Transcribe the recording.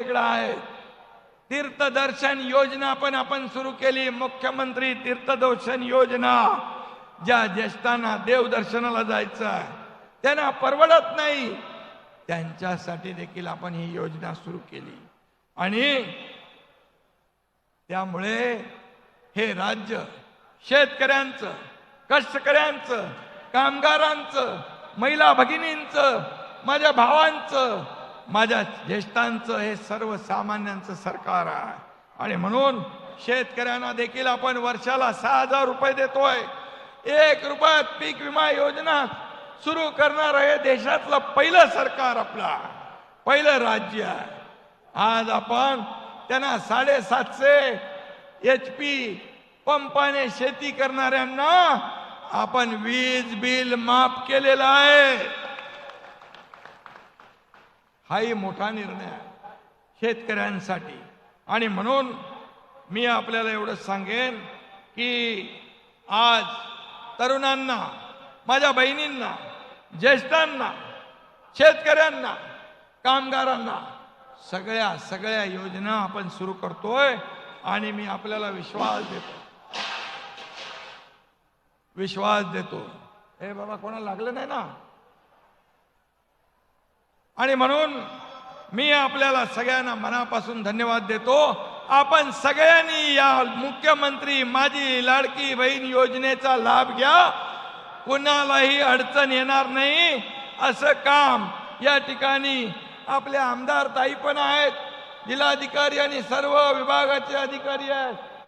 वेगळा आहे. तीर्थदर्शन योजना पण आपण सुरू केली. मुख्यमंत्री तीर्थदर्शन योजना ज्या ज्येष्ठांना देवदर्शनाला जायचं आहे त्यांना परवडत नाही. त्यांच्यासाठी देखील आपण ही योजना सुरू केली. आणि त्यामुळे हे राज्य शेतकऱ्यांचं कष्टकऱ्यांचं कामगारांचं महिला भगिनींचं माझ्या भावांचं माझ्या ज्येष्ठांचं हे सर्वसामान्यांचं सरकार आहे. आणि म्हणून शेतकऱ्यांना देखील आपण वर्षाला सहा हजार रुपये देतोय. एक रुपयात पीक विमा योजना सुरू करणार हे देशातलं पहिलं सरकार आपला. पहिलं राज्य आहे. आज आपण त्यांना साडेसातशे एच पी पंपाने शेती करणाऱ्यांना आपण वीज बिल माफ केलेलं आहे. हाही मोठा निर्णय आहे. शेतकऱ्यांसाठी. आणि म्हणून मी आपल्याला एवढं सांगेन की आज तरुणांना माझ्या बहिणींना ज्येष्ठांना शेतकऱ्यांना कामगारांना सगळ्या सगळ्या योजना आपण सुरू करतोय आणि मी आपल्याला विश्वास देतो. विश्वास देतो. हे बाबा कोणाला लागलं नाही ना? आणि म्हणून मी आपल्याला सगळ्यांना मनापासून धन्यवाद देतो. आपण सगळ्यांनी या मुख्यमंत्री माझी लाडकी बहीण योजनेचा लाभ घ्या. कुणालाही अडचण येणार नाही. असं काम या ठिकाणी आपले आमदार ताई पण आहेत. जिल्हाधिकारी आणि सर्व विभागाचे अधिकारी आहेत.